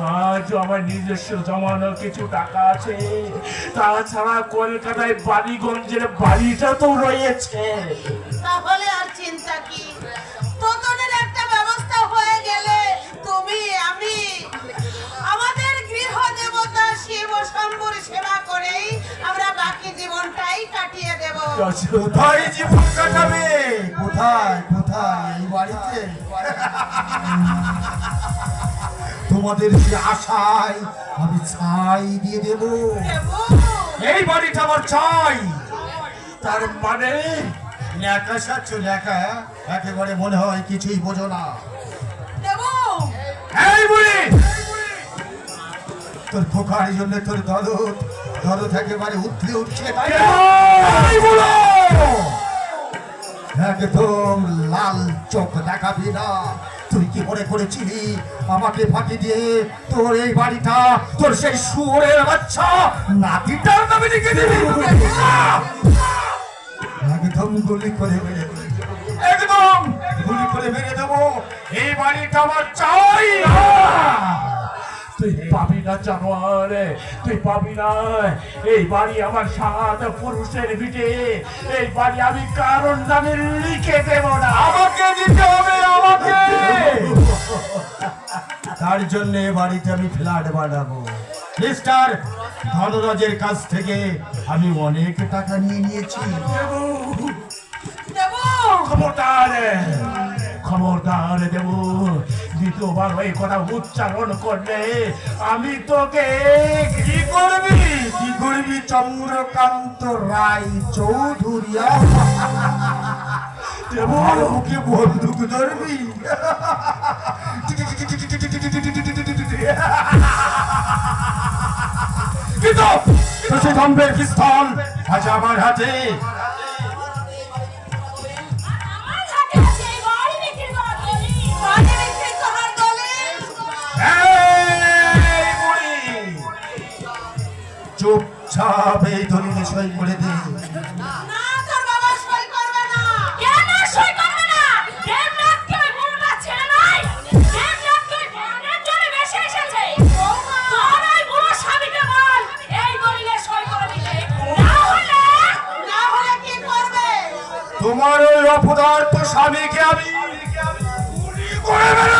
আজ আমার নিজস্ব জমানো কিছু টাকা আছে। তাছাড়া কলকাতায় বালিগঞ্জের বাড়িটা তো রয়েছে। তাহলে আর চিন্তা কি? তোতনের একটা ব্যবস্থা হয়ে গেলে তুমি আমি আমাদের গৃহ দেবতা শিব শম্ভুর সেবা করেই আমরা বাকি জীবনটাই কাটিয়ে দেব। কোথায় জীবন কাটাবে। কোথায় কোথায়? এই বাড়িতে? তোমাদের যে আশায় আমি ছাই দিয়ে দেব। এই বাড়িটা আমার চাই। তার মানে একেবারে মনে হয় কিছুই বোঝো না। তোর খোকার জন্য তোর দরদ দরদ একেবারে উঠলে উঠছে! একদম লাল চোখ দেখাবি না। কি মনে করেছিলি আমাকে ফাঁকি দিয়ে তোর এই বাড়িটা, তোর সেই সুরের বাচ্চা নাতিটার নামে লিখে দিবি। একদম গুলি করে মেরে। একদম গুলি করে মেরে দেবো। এই বাড়িটা আমার চাই। তুই পাবি না জানোয়ার তুই পাবি না। এই বাড়ি আমার সাত পুরুষের ভিটে এই বাড়ি আমি কারণ নামে লিখে দেব না। আমাকে দিতে হবে আমাকে! তার জন্য বাড়িতে আমি ফ্ল্যাট বানাবো। মিস্টার ধনরাজের কাছ থেকে আমি অনেক টাকা নিয়ে নিয়েছি। দেব। খবরদার খবরদার দেব। দ্বিতীয়বার ওই কথা উচ্চারণ করলে আমি তোকে কি করবি? কি করবি চন্দ্রকান্ত রায় চৌধুরী? দেব আমার বন্দুক ধরবি? কিন্তু সে ধম্বের পিস্তল। আজ আমার হাতে না হলে না হলে কি করবে? তোমার ওই অপদার্থ স্বামীকে আমি করে মেরে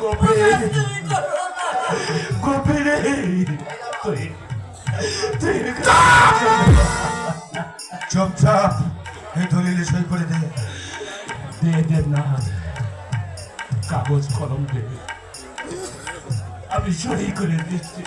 গোপে তুমি করো না গোপে রে তুই তুই চুপচাপ এই দলিলে সই করে দে। দে দে না। কাগজ, কলম দে। আমি সই করে দিচ্ছি।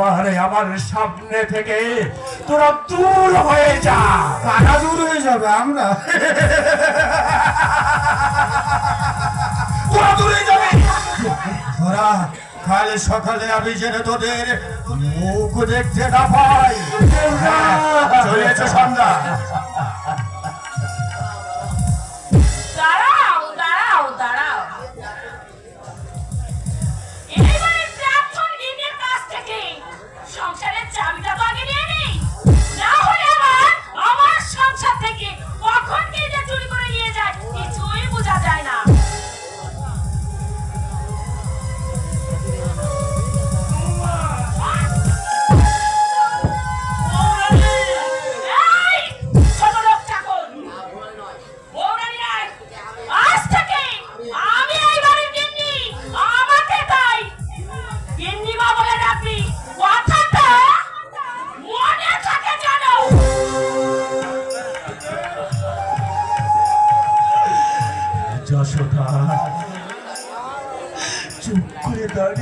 এবারে আমার সামনে থেকে তোরা দূর হয়ে যা। কারা দূর হয়ে যাবে আমরা। তোরা দূরে যাবে। তোরা কাল সকালে আমি যেন তোদের মুখ দেখতে না পাই। চলে চলেছে সন্ধ্যা।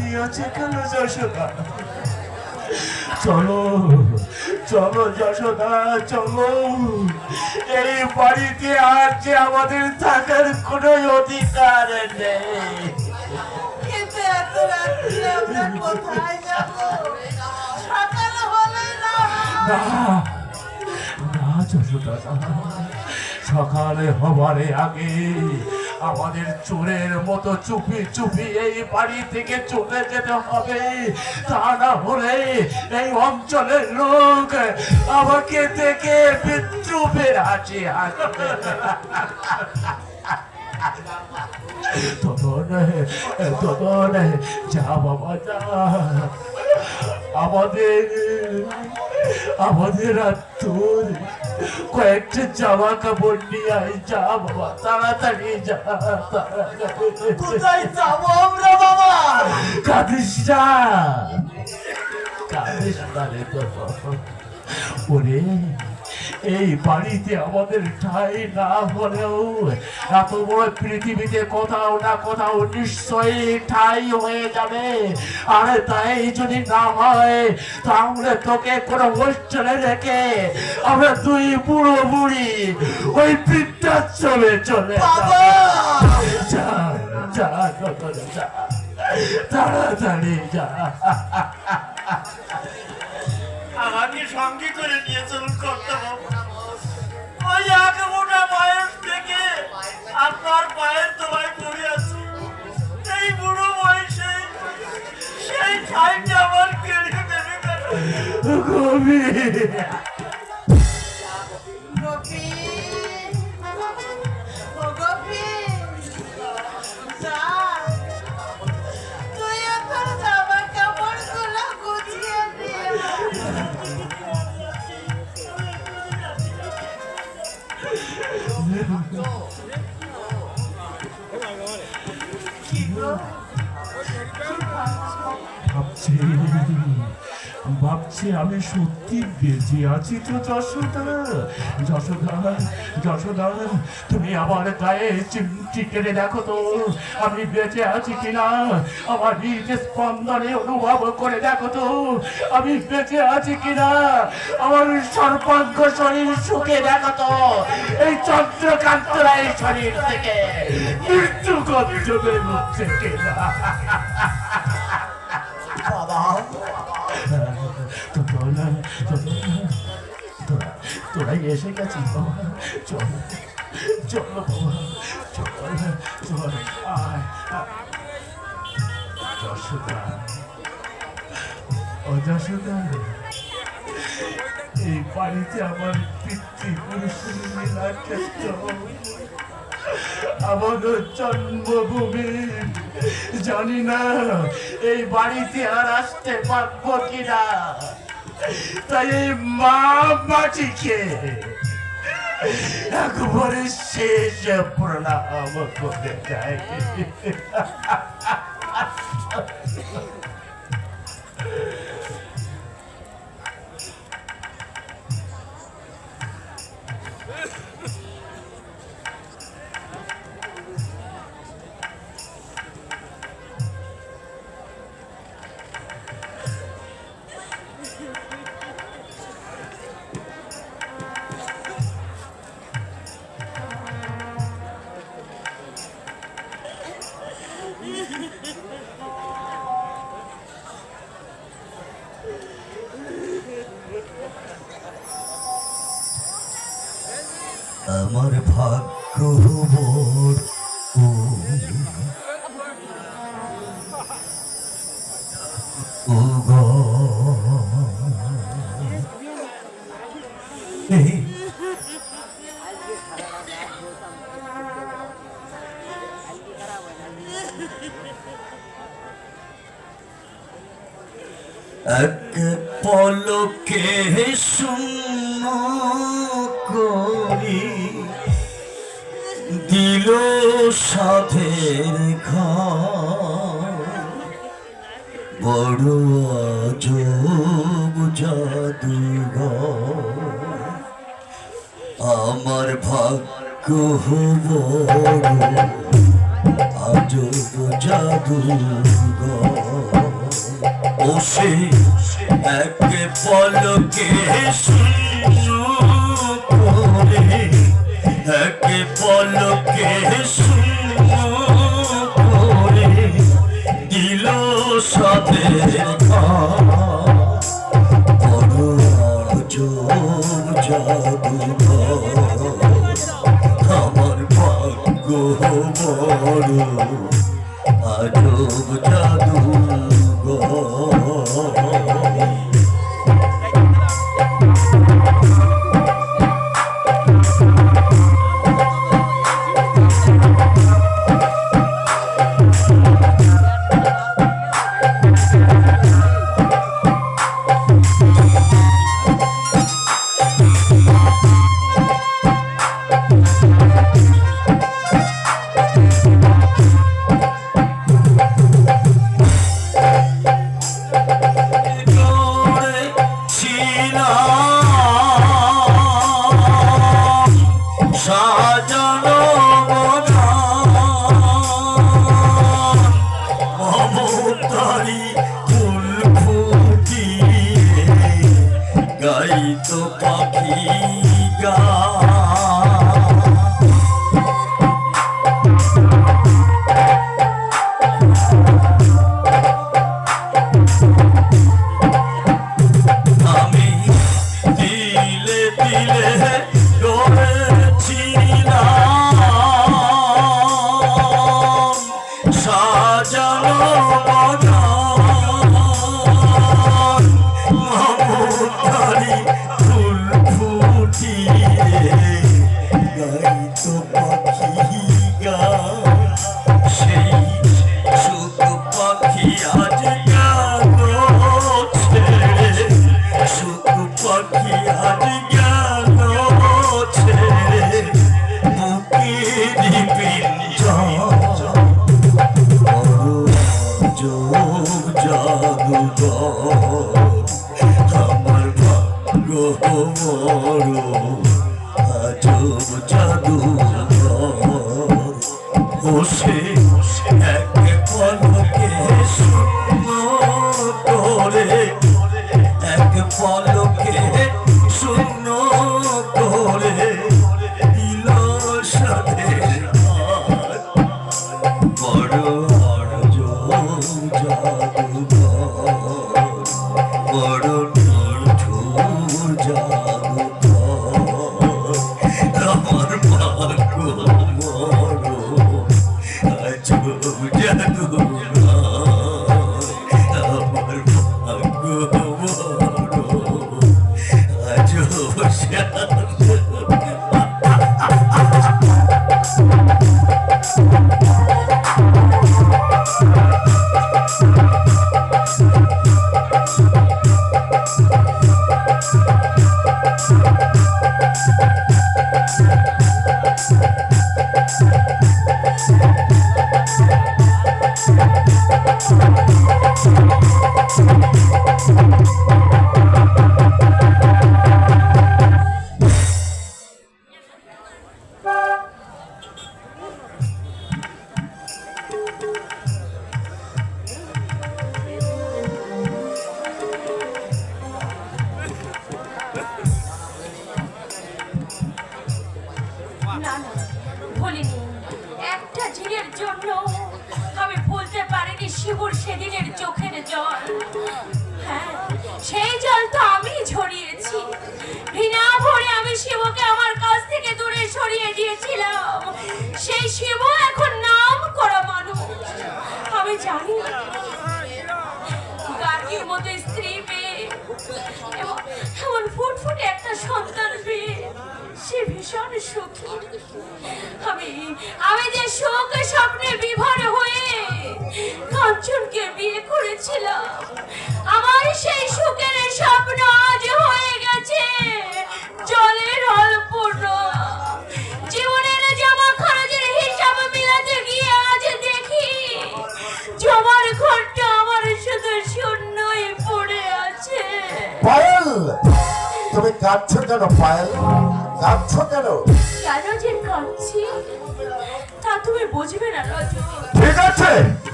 কেন যশোদা। চলো চলো যশোদা চলো। এই বাড়িতে আর যে আমাদের থাকার কোনো অধিকার নেই। কিন্তু এত রাত্রে আমরা কোথায় যাব? সকাল হলে না। না না যশোদা সকালে হবারে আগে আমাদের চোরের মতো চুপি চুপি এই বাড়ি থেকে চলে যেতে হবে। তা না হলে এই অঞ্চলের লোক আমাকে দেখে বিদ্রুপের হাসি হাসবে আমাদের আমাদের আর তোর কয়েকটা জামা কাপড় নিয়ে আয় যা বাবা তাড়াতাড়ি যা কোথায় যাব আমরা বাবা? কাঁদিস না। কাঁদিস না রে তোর ওরে এই বাড়িতে আমাদের ঠাই না হলেও এত বড় পৃথিবীতে কোথাও না কোথাও নিশ্চয়ই ঠাই হয়ে যাবে। আর তাই যদি না হয় তাহলে তোকে কোনো হোস্টেলে রেখে আমরা দুই বুড়ো বুড়ি ওই বৃদ্ধাশ্রমে চলে যা যা তাড়াতাড়ি যা। เนี่ย ভাবছি আমি সত্যি বেঁচে আছি তো যশোদা। যশোদা যশোদা, তুমি আমার গায়ে চিমটি কেটে দেখো তো, আমি বেঁচে আছি কিনা? আমার হৃদ স্পন্দনে অনুভব করে দেখো তো, আমি বেঁচে আছি কিনা? আমার সর্বাঙ্গ শরীর সুখে দেখো তো, এই চন্দ্রকান্ত রায়ের শরীর থেকে মৃত্যু গন্ধ বেরোচ্ছে কিনা? তোরা তোরা তোরা এসে গেছিস চল চল চল চল। আয় এই বাড়িতে আমার পিতৃপুরুষের লীলা ক্ষেত্র আমার জন্মভূমি জানি না এই বাড়িতে আর আসতে পারব কিনা? তাই এই মা মাটিকে একবারে শেষ প্রণাম করে যায় এক পলকে শূন্য করি দিল সাধের বড় জাদুঘর আমার ভাগ্য আজব জাদু ও এক পলকে করে এক পলকে করে দিল সাথে বড় আজব গাইতো পাখি গা করে ভুলিনি। একটা দিনের জন্য আমি ভুলতে পারিনি শিবুর সেদিনের চোখের জল। হ্যাঁ সেই জল তো আমি ঝরিয়েছি। ঘৃণা ভরে আমি শিবকে আমার কাছ থেকে দূরে সরিয়ে দিয়েছিলাম। সেই শিব এখন নাম করা মানুষ। আমি জানি গার্গীর মতো স্ত্রী পেয়ে এমন- ফুটফুটে একটা সন্তান পেয়ে সে ভীষণ সুখী, আমি আমি যে শোক স্বপ্নে বিভোর হয়ে কাঞ্চনকে বিয়ে করেছিলাম, আমার সেই সুখের স্বপ্ন আজ হয়ে গেছে, জলের অল্পূর্ণ জীবনের জমা খরচের হিসাব মিলাতে গিয়ে আজ দেখি, জমার ঘরটা আমার শুধু শূন্যই পড়ে আছে। পায়েল, তুমি কাঁদছো কেন, পায়েল? কাঁদছো কেন? কেন যে কাঁদছি? তা তুমি বুঝবে না ঠিক আছে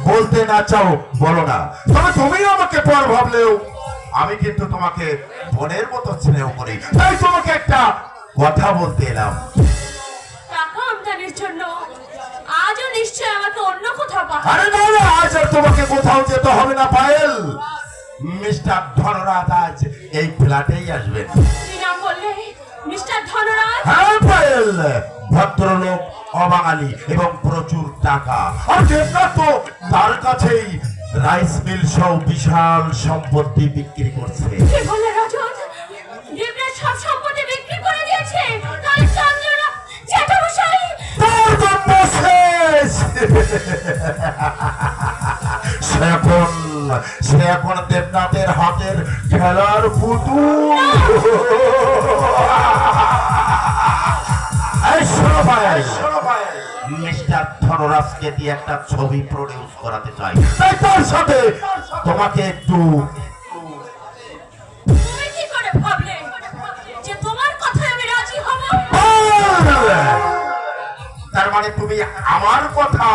বলতে না চাও বলো না। তবে তুমিও আমাকে পর ভাবলেও আমি কিন্তু তোমাকে বোনের মতো স্নেহ করি। তাই তোমাকে একটা কথা বলতে এলাম। টাকা আমদানির জন্য আজও নিশ্চয় আমাকে অন্য কোথাও পাঠাবে। আরে না না আজ আর তোমাকে কোথাও যেতে হবে না পায়েল। মিস্টার ধনরাজ আজ এই ফ্ল্যাটেই আসবেন। মিস্টার ধনরাজ? হ্যাঁ ভদ্রলোক অবাঙালি এবং প্রচুর টাকা। আর দেবনাথ তো তার কাছেই রাইস মিল সহ বিশাল সম্পত্তি বিক্রি করছে। কি বলে রজত? দেবরাজ সব সম্পত্তি বিক্রি করে দিয়েছে? তাহলে চন্দ্রনা জ্যাঠামশাই! তার জন্য শেষ! সে এখন সে এখন দেবনাথের হাতের খেলার পুতুল। এই শোনো ভাই, মিস্টার ধনরাজকে দিয়ে একটা ছবি প্রডিউস করাতে চাই। তাই তার সাথে তোমাকে একটু তার মানে তুমি আমার কথা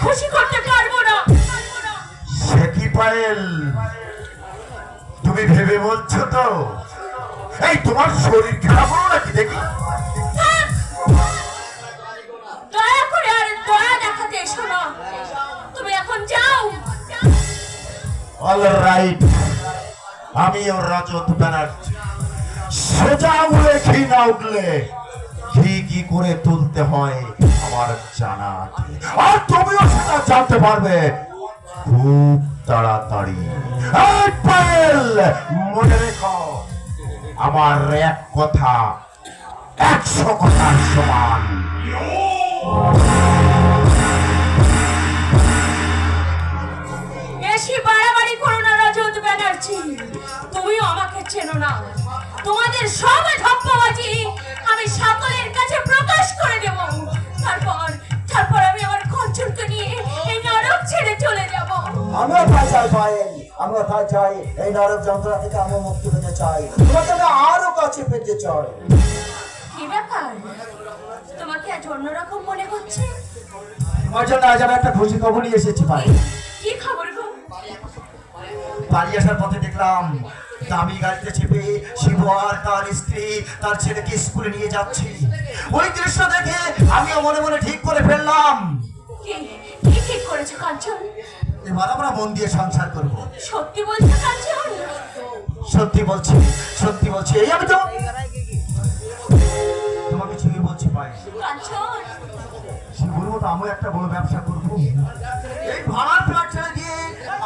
খুশি করতে পারব না। সে কি পায়েল তুমি ভেবে বলছো তো? এই তোমার শরীর খারাপ হলো নাকি দেখি। দয়া করে আর দয়া দেখাতে এসো না। তুমি এখন যাও। অল রাইট আমিও রজত ব্যানার্জি। সোজা উড়ে ঘি না উঠলে কি করে তুলতে হয় আমার জানা। আর তুমিও সেটা জানতে পারবে। খুব তাড়াতাড়ি। মনে রেখো, আমার এক কথা, একশো কথার সমান। বেশি বাড়াবাড়ি করো না ব্যানার্জি। তুমিও আমাকে চেনো না। তোমাদের সব ধপ্পাবাজি চাই পায়েল আমরা তাই চাই এই নরক যন্ত্রণা থেকে আমরা মুক্তি পেতে চাই। তোমাকে আমি আরও কাছে পেতে চাই। কি ব্যাপার? তোমাকে আজ অন্যরকম মনে হচ্ছে? তোমার জন্য আজ আমি একটা খুশি খবর নিয়ে এসেছি পায়েল। কি খবর গো? বাড়ি আসার পথে দেখলাম দামি গাড়িতে চেপে শিব আর তার স্ত্রী তার ছেলেকে স্কুলে নিয়ে যাচ্ছি। ওই দৃশ্য দেখে আমিও মনে মনে ঠিক করে ফেললাম। ঠিক করেছ কাঞ্চন? এবার আমরা মন দিয়ে সংসার করব। সত্যি বলছো সত্যি বলছি সত্যি বলছি এই আমি তো তোমাকে ছুঁয়ে বলছি কাঞ্চন শিবুর মতো আমিও একটা বড় ব্যবসা করব। এই ভাড়ার ফ্ল্যাট ছেড়ে দিয়ে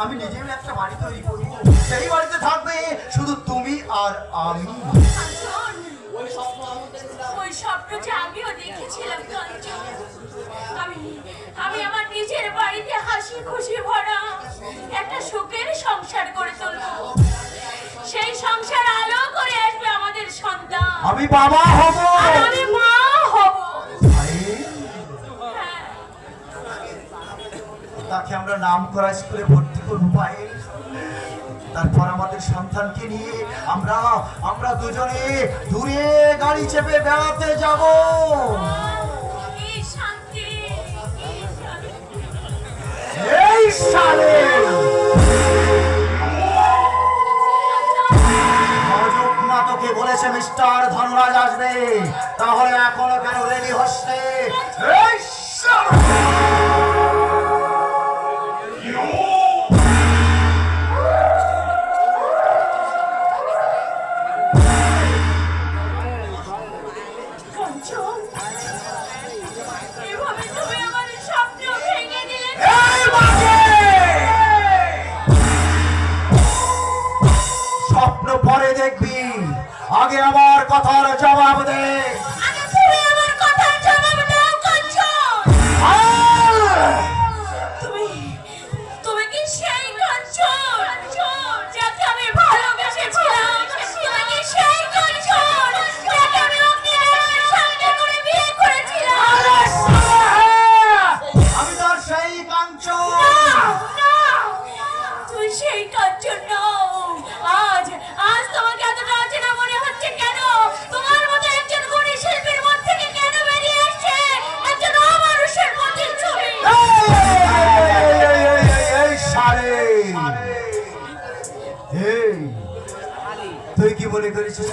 আমি নিজেও একটা বাড়ি তৈরি করব। সেই বাড়িতে থাকবে শুধু তুমি আর আমি। ওই স্বপ্ন আমিও দেখেছিলাম আমি আমার নিজের বাড়িতে হাসি খুশি ভরা একটা সুখের সংসার করে তুলবো। সেই সংসার আলো করে আসবে আমাদের সন্তান। আমি বাবা হব। আমি মা হব। হ্যাঁ। তাকে আমরা নাম করা স্কুলে ভর্তি করব পায়েল তারপর আমাদের সন্তানকে নিয়ে আমরা আমরা দুজনে দূরে গাড়ি চেপে বেড়াতে যাব। এই সালে। তোকে বলেছে মিস্টার ধনরাজ তাহলে এখনও কেন রেডি হচ্ছে! কথার জবাব দে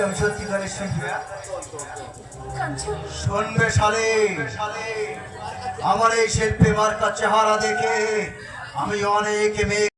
আমি সত্যিকারের শিল্পী। শুনবে সালে। আমার এই শিল্পী মার্কা চেহারা দেখে আমি অনেক মেয়ে